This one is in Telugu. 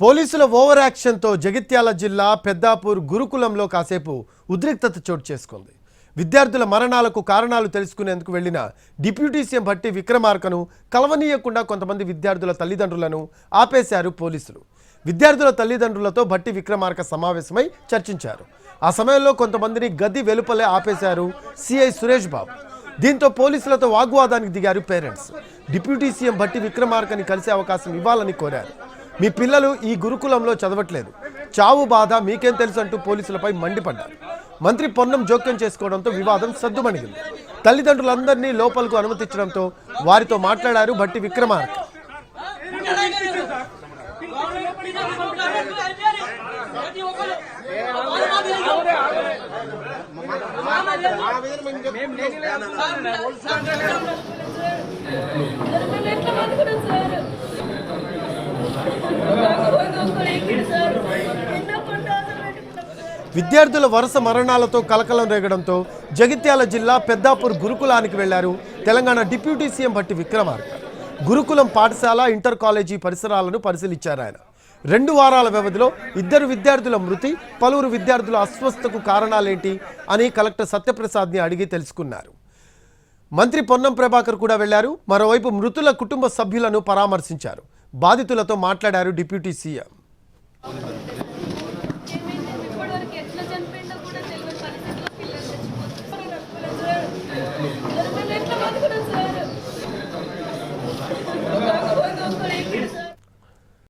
పోలీసుల ఓవర్ యాక్షన్తో జగిత్యాల జిల్లా పెద్దాపూర్ గురుకులంలో కాసేపు ఉద్రిక్తత చోటు చేసుకుంది. విద్యార్థుల మరణాలకు కారణాలు తెలుసుకునేందుకు వెళ్ళిన డిప్యూటీ సీఎం భట్టి విక్రమార్కను కలవనీయకుండా కొంతమంది విద్యార్థుల తల్లిదండ్రులను ఆపేశారు పోలీసులు. విద్యార్థుల తల్లిదండ్రులతో భట్టి విక్రమార్క సమావేశమై చర్చించారు. ఆ సమయంలో కొంతమందిని గది వెలుపలే ఆపేశారు సిఐ సురేష్ బాబు. దీంతో పోలీసులతో వాగ్వాదానికి దిగారు పేరెంట్స్. డిప్యూటీ సీఎం భట్టి విక్రమార్కని కలిసే అవకాశం ఇవ్వాలని కోరారు. మీ పిల్లలు ఈ గురుకులంలో చదవట్లేదు. చావు బాధ మీకేం తెలుసు అంటూ పోలీసులపై మండిపడ్డారు. మంత్రి పొన్నం జోక్యం చేసుకోవడంతో వివాదం సద్దుమణిగింది. తల్లిదండ్రులందరినీ లోపలకు అనుమతించడంతో వారితో మాట్లాడారు భట్టి విక్రమార్క. ఎట్లా విద్యార్థుల వరుస మరణాలతో కలకలం రేగడంతో జగిత్యాల జిల్లా పెద్దాపూర్ గురుకులానికి వెళ్ళారు తెలంగాణ డిప్యూటీ సీఎం భట్టి విక్రమార్క. గురుకులం పాఠశాల ఇంటర్ కాలేజీ పరిసరాలను పరిశీలించారు ఆయన. రెండు వారాల వ్యవధిలో ఇద్దరు విద్యార్థుల మృతి పలువురు విద్యార్థుల అస్వస్థకు కారణాలేంటి అని కలెక్టర్ సత్యప్రసాద్ని అడిగి తెలుసుకున్నారు. మంత్రి పొన్నం ప్రభాకర్ కూడా వెళ్ళారు. మరోవైపు మృతుల కుటుంబ సభ్యులను పరామర్శించారు. బాధితులతో మాట్లాడారు డిప్యూటీ సీఎం.